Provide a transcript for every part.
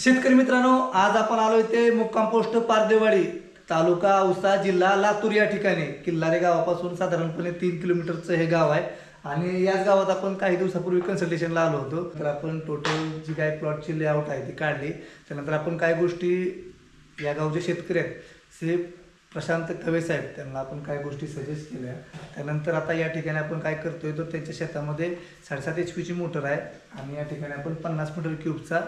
शेतकरी मित्रांनो आज आपण आलोय ते मुक्काम पोस्ट पारदेवाडी तालुका औसा जिल्हा लातूर या ठिकाणी. किल्लारे गावापासून साधारणपणे तीन किलोमीटरचं हे गाव आहे. आणि याच गावात आपण काही दिवसापूर्वी कन्सल्टेशनला आलो होतो. तर आपण टोटल जी काय प्लॉटची लेआउट आहे ती काढली. त्यानंतर आपण काय गोष्टी या गावचे शेतकरी आहेत ते प्रशांत कवे साहेब त्यांना आपण काही गोष्टी सजेस्ट केल्या. त्यानंतर आता या ठिकाणी आपण काय करतोय तर त्यांच्या शेतामध्ये साडेसात एच पीची मोटर आहे. आणि या ठिकाणी आपण पन्नास मीटर क्यूबचा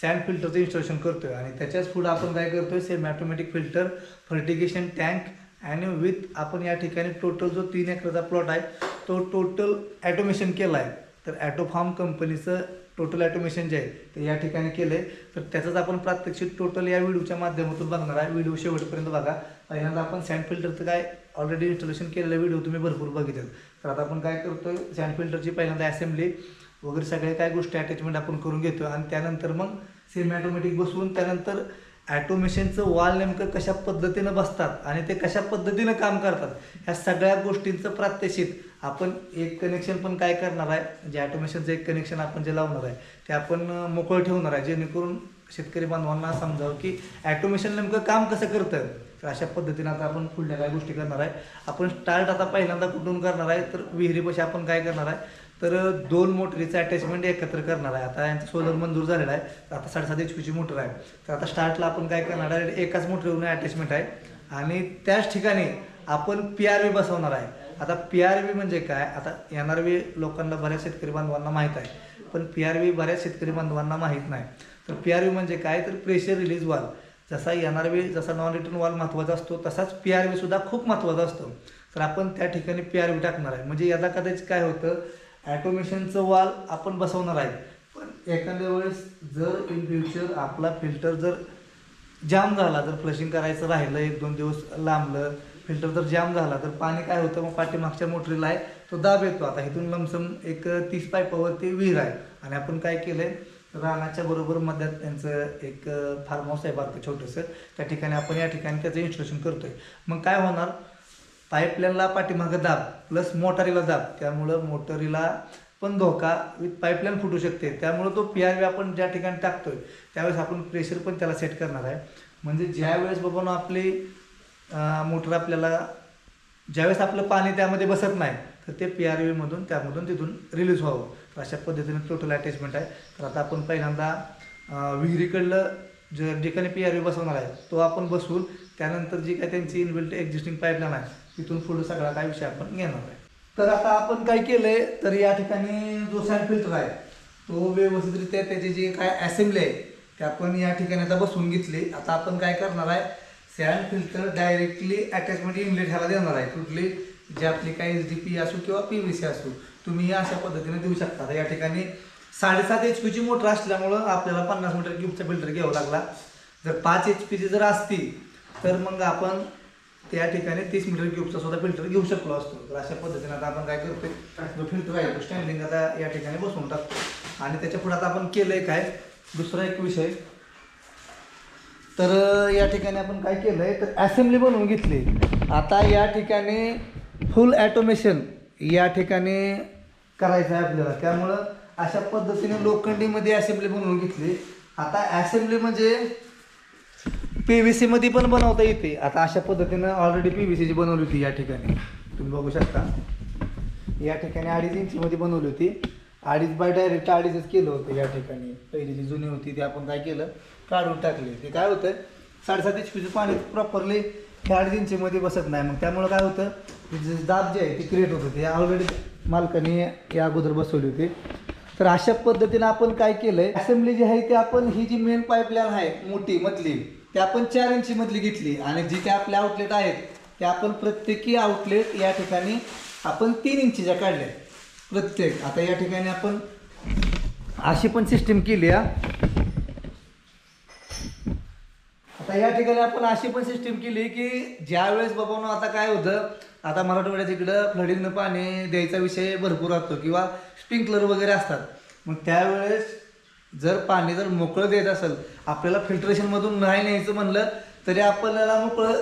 सँड फिल्टरचं इन्स्टॉलेशन करतोय. आणि त्याच्याच पुढे आपण काय करतोय? Same automatic filter fertigation tank आणि विथ आपण या ठिकाणी टोटल जो तीन एकरचा प्लॉट आहे तो टोटल ॲटोमेशन केला आहे तर ॲटोफार्म कंपनीचं टोटल ॲटोमेशन जे आहे ते या ठिकाणी केलं आहे तर त्याचंच आपण प्रात्यक्षिक टोटल या व्हिडिओच्या माध्यमातून बघणार आहे. व्हिडिओ शेवटपर्यंत बघा. पहिल्यांदा आपण सँड फिल्टरचं काय ऑलरेडी इन्स्टॉलेशन केलेलं व्हिडिओ तुम्ही भरपूर बघितलं तर आता आपण काय करतोय? सँड फिल्टरची पहिल्यांदा असेंब्ली वगैरे सगळ्या काय गोष्टी अटॅचमेंट आपण करून घेतो आणि त्यानंतर मग सेमी ऑटोमॅटिक बसवून त्यानंतर ॲटोमेशनचं वॉल नेमकं कशा पद्धतीनं बसतात आणि ते कशा पद्धतीनं काम करतात ह्या सगळ्या गोष्टींचं प्रात्यक्षिक आपण एक कनेक्शन पण काय करणार आहे जे ॲटोमेशनचं एक कनेक्शन आपण जे लावणार आहे ते आपण मोकळं ठेवणार आहे जेणेकरून शेतकरी बांधवांना समजावं की ॲटोमेशन नेमकं काम कसं करतं तर अशा पद्धतीनं आता आपण पुढल्या काय गोष्टी करणार आहे. आपण स्टार्ट आता पहिल्यांदा कुठून करणार आहे तर विहिरीपाशी आपण काय करणार आहे तर दोन मोटरीचं अटॅचमेंट एकत्र करणार आहे. आता यांचं सोलर मंजूर झालेला आहे. आता साडेसात एच पीची मोटर आहे. तर आता स्टार्टला आपण काय करणार आहे? एकाच मोटरीवरून अटॅचमेंट आहे. आणि त्याच ठिकाणी आपण पी आर व्ही बसवणार आहे. आता पी आर व्ही म्हणजे काय? आता एन आर व्ही लोकांना बऱ्याच शेतकरी बांधवांना माहीत आहे. पण पी आर व्ही बऱ्याच शेतकरी बांधवांना माहीत नाही. तर पी आर व्ही म्हणजे काय? तर प्रेशर रिलीज वाल जसा एन आर व्ही जसा नॉन रिटर्न वॉल महत्त्वाचा असतो तसाच पी आर व्ही सुद्धा खूप महत्त्वाचा असतो. तर आपण त्या ठिकाणी पी आर व्ही टाकणार आहे. म्हणजे याला कदाचित काय होतं? ॲटोमेशनचं वॉल आपण बसवणार आहे पण एखाद्या वेळेस जर इन फ्युचर आपला फिल्टर जर जाम झाला जर फ्लशिंग करायचं राहिलं एक दोन दिवस लांबलं फिल्टर जर जाम झाला तर पाणी काय होतं? मग पाठीमागच्या मोटरीला आहे तो दाब येतो. आता इथून लमसम एक तीस पायपावरती विहीर आहे. आणि आपण काय केलंय? रानाच्या बरोबर मध्यात त्यांचं एक फार्म हाऊस आहे बारकं छोटंसं. त्या ठिकाणी आपण या ठिकाणी त्याचं इन्स्टॉलेशन करतोय. मग काय होणार? पाईपलाईनला पाठीमागं दाब प्लस मोटारीला दाब. त्यामुळं मोटारीला पण धोका विथ पाईपलाईन फुटू शकते. त्यामुळं तो पी आर व्ही आपण ज्या ठिकाणी टाकतोय त्यावेळेस आपण प्रेशर पण त्याला सेट करणार आहे. म्हणजे ज्यावेळेस बाबा आपली मोटर आपल्याला ज्यावेळेस आपलं पाणी त्यामध्ये बसत नाही तर ते पी आर व्हीमधून त्यामधून तिथून रिलीज व्हावं. तर अशा पद्धतीने टोटल अटॅचमेंट आहे. तर आता आपण पहिल्यांदा विहिरीकडलं जे ठिकाणी पी आर व्ही बसवणार आहे तो आपण बसवून त्यानंतर जी काय त्यांची इनबिल्ट एक्झिस्टिंग पाईपलाईन आहे तिथून पुढे सगळा काय विषय आपण घेणार आहे. तर आता आपण काय केलंय तर या ठिकाणी जो सँड फिल्टर आहे तो व्यवस्थितरित्या त्याची जी काय असेंब्ली आहे ते आपण या ठिकाणी आता बसवून घेतली. आता आपण काय करणार आहे sand filter directly attachment inlet ह्याला देणार आहे. कुठली? जे आपली काही एच डी पी असो किंवा पी व्ही सी असो तुम्ही अशा पद्धतीने देऊ शकता. या ठिकाणी साडेसात एच पीची मोटर असल्यामुळं आपल्याला पन्नास मीटर क्यूबचा फिल्टर घ्यावा लागला. जर पाच एच पीची जर असती तर मग आपण त्या ठिकाणी तीस मीटर क्यूबचा सुद्धा फिल्टर घेऊ शकलो असतो. तर अशा पद्धतीने आता आपण काय करतोय जो फिल्टर आहे तो स्टँडिंग आता या ठिकाणी बसवून टाकतो आणि त्याच्या पुढे आता आपण केलंय काय? दुसरा एक विषय. तर या ठिकाणी आपण काय केलंय? तर असेंब्ली बनवून घेतली. आता या ठिकाणी फुल ॲटोमेशन या ठिकाणी करायचं आहे आपल्याला. त्यामुळं अशा पद्धतीने लोखंडीमध्ये असेंब्ली बनवून घेतली. आता असेंब्ली म्हणजे पी व्ही सीमध्ये पण बनवता येते. आता अशा पद्धतीनं ऑलरेडी पी व्ही बनवली होती या ठिकाणी. तुम्ही बघू शकता. या ठिकाणी अडीच इंचीमध्ये बनवली होती. अडीच बाय डायरेक्ट अडीचच केलं होतं या ठिकाणी. पहिली जी जुनी होती ती आपण काय केलं? काढून टाकली. ते काय होतं? साडेसात एच पाणी प्रॉपरली हे अडीच इंचीमध्ये बसत नाही. मग त्यामुळं काय होतं? जे दाब जे आहे ते क्रिएट होत होते. ऑलरेडी मालकाने या अगोदर बसवली होती. तर अशा पद्धतीनं आपण काय केलंय? असेंब्ली जी आहे ती आपण ही जी मेन पाईपलाईन आहे मोठी मधली ते आपण चार इंची मधली घेतली आणि जी काही आपले आउटलेट आहेत ते आपण प्रत्येकी आउटलेट या ठिकाणी आपण तीन इंचीच्या काढल्या. प्रत्येक. आता या ठिकाणी आपण अशी पण सिस्टीम केली हा. आता या ठिकाणी आपण अशी पण सिस्टीम केली की ज्या वेळेस बाबांनो आता काय होतं आता मराठवाड्यात इकडं फ्लडिंगनं पाणी द्यायचा विषय भरपूर असतो किंवा स्प्रिंकलर वगैरे असतात. मग त्यावेळेस जर पाणी जर मोकळं देत असेल आपल्याला फिल्ट्रेशनमधून नाही न्यायचं म्हणलं तरी आपल्याला मोकळं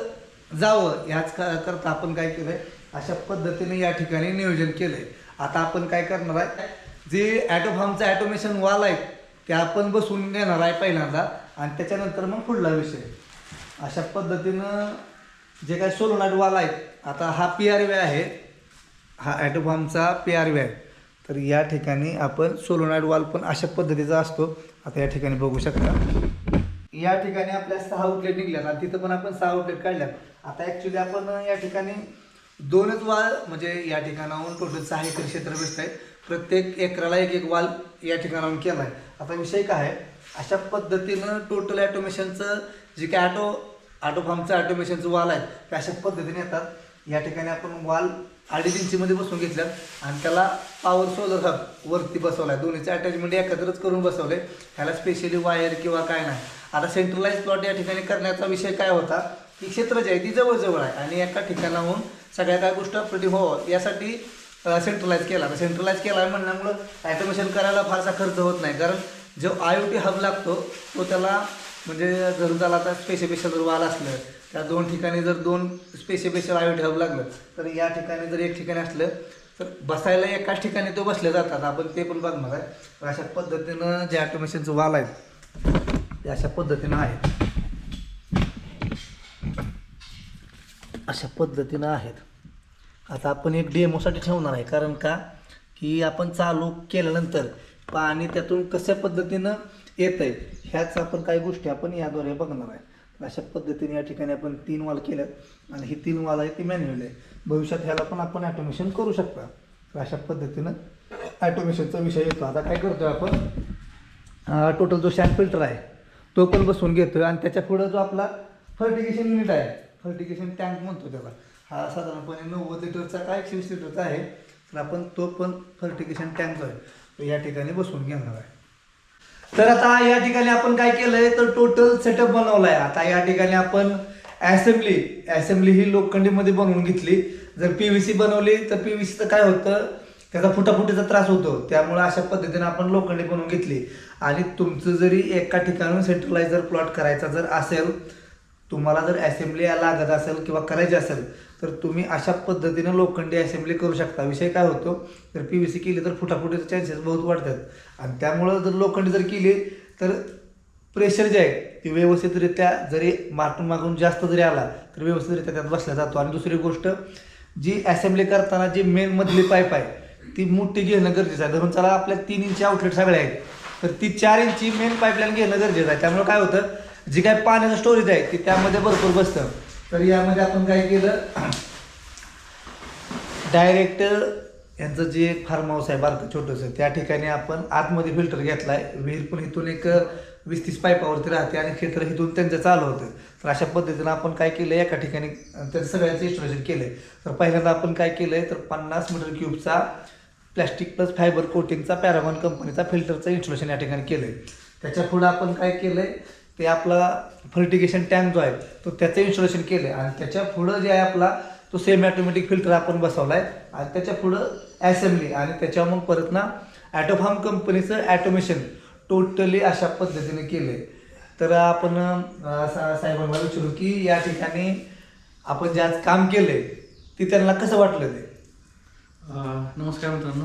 जावं. याच का- करता आपण काय केलंय? अशा पद्धतीने या ठिकाणी नियोजन केलंय. आता आपण काय करणार आहे? जे ॲटोफार्मचं ॲटोमेशन वाल आहे ते आपण बसून घेणार आहे पहिल्यांदा आणि त्याच्यानंतर मग पुढला विषय. अशा पद्धतीनं जे काय सोलोनाट वाल आहेत आता हा पी आर व्ही आहे. हा ॲटोफॉर्मचा पी आर व्ही आहे. तर या ठिकाणी आपण सोलोनाईड वाल पण अशा पद्धतीचा असतो. आता या ठिकाणी बघू शकता. या ठिकाणी आपल्या सहा आउटलेट निघल्यात आणि तिथं पण आपण सहा आउटलेट काढल्यात. आता ॲक्च्युली आपण या ठिकाणी दोनच वाल म्हणजे या ठिकाणाहून टोटल सहा एकर क्षेत्र बसत आहे प्रत्येक एकराला एक एक वाल या ठिकाणाहून केला आहे आता विषय काय आहे? अशा पद्धतीनं टोटल ॲटोमेशनचं जे काय ॲटो ऑटो फार्मचं ॲटोमेशनचं वाल आहे ते अशा पद्धतीने येतात. या ठिकाणी आपण वाल अडीच इंचीमध्ये बसून घेतल्यात आणि त्याला पॉवर सोलर हब वरती बसवला आहे दोन्हीचं अटॅचमेंट एकत्रच करून बसवले ह्याला स्पेशली वायर किंवा काय नाही. आता सेंट्रलाइज प्लॉट या ठिकाणी करण्याचा विषय काय होता? की क्षेत्र जे आहे ती जवळजवळ आहे आणि एका ठिकाणाहून सगळ्या काय गोष्ट प्रति हो यासाठी सेंट्रलाइज केला. तर सेंट्रलाइज केला म्हणल्यामुळं ॲटोमेशन करायला फारसा खर्च होत नाही. कारण जो आय ओ टी हब लागतो तो त्याला म्हणजे जर त्याला आता स्पेशल जर वाल असलं त्या दोन ठिकाणी जर दोन स्पेशल स्पेशल ओ ठेवावं लागलं तर या ठिकाणी जर एक ठिकाणी असलं तर बसायला एकाच ठिकाणी तो बसले जातात. आपण ते पण बघणार आहे. तर अशा पद्धतीनं जे ॲटोमेशनचं वाल आहे ते अशा पद्धतीनं आहेत. अशा पद्धतीनं आहेत. आता आपण एक डेमोसाठी ठेवणार आहे. कारण का? की आपण चालू केल्यानंतर पाणी त्यातून कशा पद्धतीनं येत आहे ह्याच आपण काही गोष्टी आपण याद्वारे बघणार आहे. अशा पद्धतीने या ठिकाणी आपण तीन वाल केलं आणि ही तीन वाल आहे ती मॅन्युअल आहे. भविष्यात ह्याला पण आपण ॲटोमेशन करू शकता. तर अशा पद्धतीनं ॲटोमेशनचा विषय येतो. आता काय करतो आपण? टोटल जो शॅन फिल्टर आहे तो पण बसवून घेतो आणि त्याच्या पुढं जो आपला फर्टिगेशन युनिट आहे फर्टिगेशन टँक म्हणतो त्याला हा साधारणपणे नव्वद लिटरचा काय एकशे वीस लिटरचा आहे. तर आपण तो पण फर्टिगेशन टँक जो आहे तो या ठिकाणी बसवून घेणार आहे. तर आता या ठिकाणी आपण काय केलंय? तर टोटल सेटअप बनवलाय. आता या ठिकाणी आपण असेंब्ली असेंब्ली ही लोखंडीमध्ये बनवून घेतली. जर पी व्ही सी बनवली तर पी व्ही सीचं काय होतं? त्याचा फुटाफुटीचा त्रास होतो. त्यामुळे अशा पद्धतीने आपण लोखंडी बनवून घेतली. आणि तुमचं जरी एका ठिकाणून सेंट्रलाइजर प्लॉट करायचा जर असेल तुम्हाला जर असेंब्ली लागत असेल किंवा करायची असेल तर तुम्ही अशा पद्धतीनं लोखंडी असेंब्ली करू शकता. विषय काय होतो? तर पी व्ही सी केली तर फुटाफुटीचे चान्सेस बहुत वाढतात. आणि त्यामुळं जर लोखंडी जर केली तर प्रेशर जे आहे ते व्यवस्थितरित्या जरी मागून मागून जास्त जरी आला तर व्यवस्थितरित्या त्यात बसला जातो. आणि दुसरी गोष्ट जी असेंब्ली करताना जी मेन मधली पाईप आहे ती मोठी घेणं गरजेचं आहे. धरून चला आपल्या तीन इंची आउटलेट सगळे आहेत. तर ती चार इंची मेन पाईपलाईन घेणं गरजेचं आहे. त्यामुळे काय होतं? जी काय पाण्याचं स्टोरेज आहे ती त्यामध्ये भरपूर बसतं. तर यामध्ये आपण काय केलं? डायरेक्ट यांचं जे एक फार्म हाऊस आहे बारकं छोटंसं त्या ठिकाणी आपण आतमध्ये फिल्टर घेतला आहे विहीर पण इथून एक वीस तीस पाईपावरती राहते आणि क्षेत्र इथून त्यांचं चालू होतं. तर अशा पद्धतीनं आपण काय केलं एका ठिकाणी त्या सगळ्यांचं इन्स्टॉलेशन केलं आहे तर पहिल्यांदा आपण काय केलं आहे तर पन्नास मीटर क्यूबचा प्लॅस्टिक प्लस फायबर कोटिंगचा पॅरागॉन कंपनीचा फिल्टरचं इन्स्टॉलेशन या ठिकाणी केलं आहे त्याच्या पुढं आपण काय केलं आहे ते आपला फर्टिगेशन टँक जो आहे तो त्याचं इन्स्टॉलेशन केलं आहे आणि त्याच्या पुढं जे आहे आपला तो सेमी ऑटोमॅटिक फिल्टर आपण बसवला आहे आणि त्याच्या पुढं ॲसेम्बली आणि त्याच्यावर मग परत ना ॲटोफार्म कंपनीचं ॲटोमेशन टोटली अशा पद्धतीने केलं आहे तर आपण साहेबांना विचारू की या ठिकाणी आपण जे आज काम केलं आहे ते त्यांना कसं वाटलं ते? नमस्कार मित्रांनो.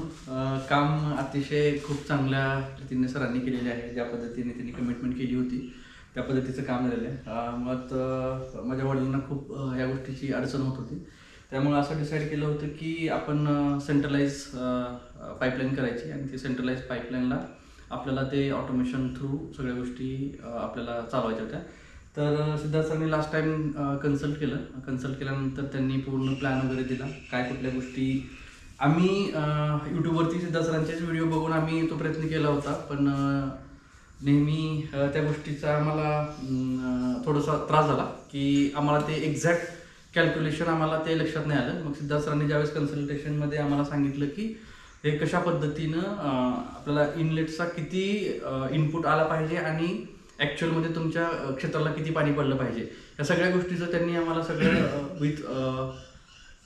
काम अतिशय खूप चांगल्या रीतीने सरांनी केलेले आहे. ज्या पद्धतीने त्यांनी कमिटमेंट केली होती. त्या पद्धतीचं काम झालेलं आहे. मग माझ्या वडिलांना खूप ह्या या गोष्टीची अडचण होत होती. त्यामुळे असं डिसाईड केलं होतं की आपण सेंट्रलाइज पाईपलाईन करायची आणि ती सेंट्रलाइज पाईपलाईनला आपल्याला ते ऑटोमेशन थ्रू सगळ्या गोष्टी आपल्याला चालवायच्या होत्या. तर सिद्धार्थ सरांनी लास्ट टाईम कन्सल्ट केलं. कन्सल्ट केल्यानंतर त्यांनी पूर्ण प्लॅन वगैरे दिला. काय कुठल्या गोष्टी आम्ही यूट्यूबवरती सिद्धार्थ सरांचेच व्हिडिओ बघून आम्ही तो प्रयत्न केला होता. पण नेहमी त्या गोष्टीचा आम्हाला थोडासा त्रास झाला की आम्हाला ते एक्झॅक्ट कॅल्क्युलेशन आम्हाला ते लक्षात नाही आलं. मग सिद्धार्थ सरांनी ज्यावेळेस कन्सल्टेशनमध्ये आम्हाला सांगितलं की हे कशा पद्धतीनं आपल्याला इनलेटचा किती इनपुट आला पाहिजे आणि ॲक्च्युअलमध्ये तुमच्या क्षेत्राला किती पाणी पडलं पाहिजे. या सगळ्या गोष्टीचं त्यांनी आम्हाला सगळं विथ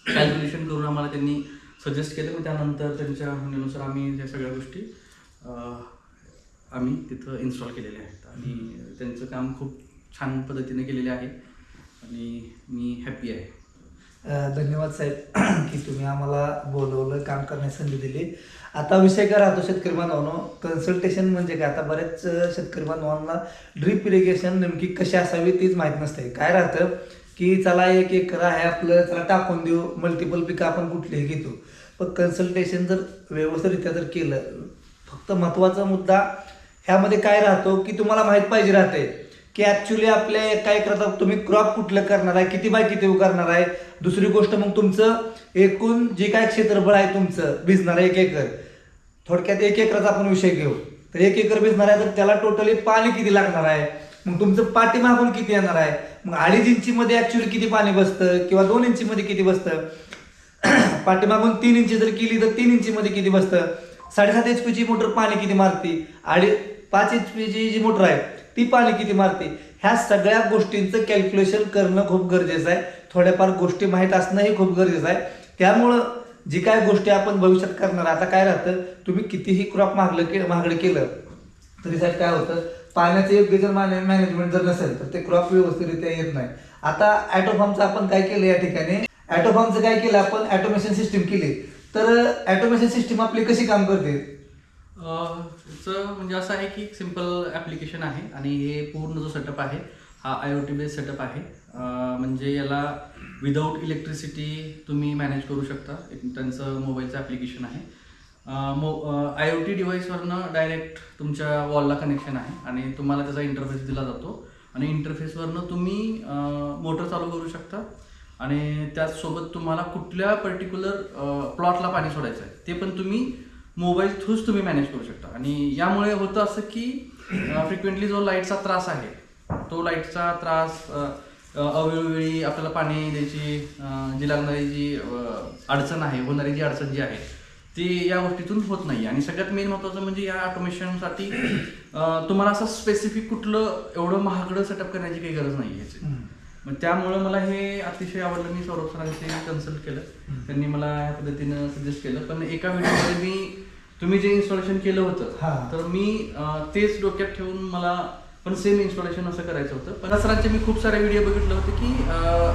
कॅल्क्युलेशन करून आम्हाला त्यांनी सजेस्ट केलं. मग त्यानंतर त्यांच्या म्हणण्यानुसार आम्ही त्या सगळ्या गोष्टी आम्ही तिथं इन्स्टॉल केलेले आहेत. आणि त्यांचं काम खूप छान पद्धतीने केलेले आहे. आणि मी हॅपी आहे. धन्यवाद साहेब की तुम्ही आम्हाला बोलवलं काम करण्याची संधी दिली. आता विषय काय राहतो शेतकरी बांधवांनो. कन्सल्टेशन म्हणजे काय? आता बऱ्याच शेतकरी बांधवांना ड्रीप इरिगेशन नेमकी कशी असावी तीच माहीत नसते. काय राहतं? की चला एक एकर आहे आपलं चला टाकून देऊ. मल्टिपल पिकं आपण कुठलीही घेतो. पण कन्सल्टेशन जर व्यवस्थितरित्या जर केलं फक्त महत्त्वाचा मुद्दा ह्यामध्ये काय राहतो की तुम्हाला माहीत पाहिजे राहते की ॲक्च्युली आपल्या काय करतात तुम्ही क्रॉप कुठलं करणार आहे किती बाय किती करणार आहे? दुसरी गोष्ट मग तुमचं एकूण जे काय क्षेत्रफळ आहे तुमचं भिजणार एक एकर. थोडक्यात एक एकराचा आपण विषय घेऊ. तर एक एकर भिजणार आहे तर त्याला टोटली पाणी किती लागणार आहे? मग तुमचं पाठीमागून किती येणार आहे? मग अडीच इंचीमध्ये ॲक्च्युली किती पाणी बसतं किंवा दोन इंचीमध्ये किती बसतं? पाठीमागून तीन इंची जर केली तर तीन इंचीमध्ये किती बसतं? साडेसात एच पीची मोटर पाणी किती मारते? आणि पाच एच म्हणजे जी मोटर आहे ती पाणी किती मारते? ह्या सगळ्या गोष्टींचं कॅल्क्युलेशन करणं खूप गरजेचं आहे. थोड्याफार गोष्टी माहीत असणंही खूप गरजेचं आहे. त्यामुळं जी काय गोष्टी आपण भविष्यात करणार आता काय राहतं? तुम्ही कितीही क्रॉप मागलं के महागडं केलं तरी साहेब काय होतं? पाण्याचं योग्य जर मॅनेजमेंट जर नसेल तर ते क्रॉप व्यवस्थितरित्या येत नाही. आता ऍटोफॉर्मचं आपण काय केलं या ठिकाणी? ऍटोफॉर्मचं काय केलं? आपण ॲटोमेशन सिस्टीम केली. तर ॲटोमेशन सिस्टीम आपली कशी काम करते? म्हणजे असं आहे की सिंपल ॲप्लिकेशन आहे आणि हे पूर्ण जो सेटअप आहे हा I O T based setup आहे म्हणजे याला विदाऊट इलेक्ट्रिसिटी तुम्ही मॅनेज करू शकता. एक त्यांचं मोबाईलचं ॲप्लिकेशन आहे. मो आय ओ टी डिव्हाइसवरनं डायरेक्ट तुमच्या वॉलला कनेक्शन आहे आणि तुम्हाला त्याचा इंटरफेस दिला जातो. आणि इंटरफेसवरनं तुम्ही मोटर चालू करू शकता. आणि त्याचसोबत तुम्हाला कुठल्या पर्टिक्युलर प्लॉटला पाणी सोडायचं आहे ते पण तुम्ही मोबाईल थ्रूच तुम्ही मॅनेज करू शकता. आणि यामुळे होतं असं की फ्रिक्वेंटली जो लाईटचा त्रास आहे तो लाईटचा त्रास अवेळोवेळी आपल्याला पाणी द्यायची जी लागणारी जी अडचण आहे होणारी जी अडचण जी आहे ती या गोष्टीतून होत नाही. आणि सगळ्यात मेन महत्त्वाचं म्हणजे या ऑटोमेशनसाठी तुम्हाला असं स्पेसिफिक कुठलं एवढं महागडं सेटअप करण्याची काही गरज नाही याची. मग त्यामुळं मला हे अतिशय आवडलं. मी सौरभ सरांशी कन्सल्ट केलं. त्यांनी मला ह्या पद्धतीनं सजेस्ट केलं. पण एका व्हिडिओमध्ये मी तुम्ही जे इन्स्टॉलेशन केलं हा. होतं तर मी तेच डोक्यात ठेवून मला पण सेम इन्स्टॉलेशन असं करायचं होतं. पण सरांचे मी खूप सारे व्हिडिओ बघितले होते की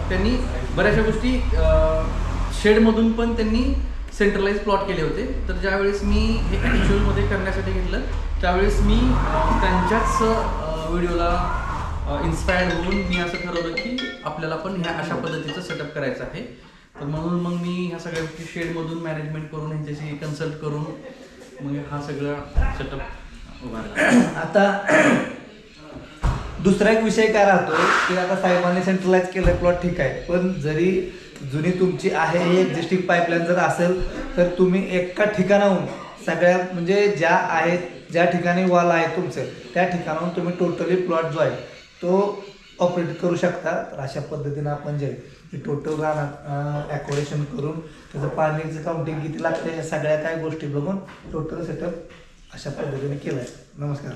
त्यांनी बऱ्याचशा गोष्टी शेडमधून पण त्यांनी सेंट्रलाइज प्लॉट केले होते. तर ज्यावेळेस मी हे ॲक्च्युअलमध्ये करण्यासाठी घेतलं त्यावेळेस मी त्यांच्याच व्हिडिओला इन्स्पायर्ड होऊन मी असं ठरवलं की आपल्याला पण ह्या अशा पद्धतीचं सेटअप करायचं आहे. तर म्हणून मग मी ह्या सगळ्या गोष्टी शेडमधून मॅनेजमेंट करून ह्यांच्याशी कन्सल्ट करून मग हा सगळा सेटअप उभारला. आता दुसरा एक विषय काय राहतो की आता साहेबांनी सेंट्रलाइज केलं प्लॉट ठीक आहे. पण जरी जुनी तुमची आहे ही एक्झिस्टिंग पाईपलाईन जर असेल तर तुम्ही एका ठिकाणाहून सगळ्या म्हणजे ज्या आहेत ज्या ठिकाणी वॉल आहे तुमचं त्या ठिकाणाहून तुम्ही टोटली प्लॉट जो आहे तो ऑपरेट करू शकता तर अशा पद्धतीनं आपण जे टोटल राहणार ॲकोरेशन करून त्याचं पाण्याचं काउंटिंग किती लागतं या सगळ्या काय गोष्टी बघून टोटल सेटअप अशा पद्धतीने केलं आहे नमस्कार.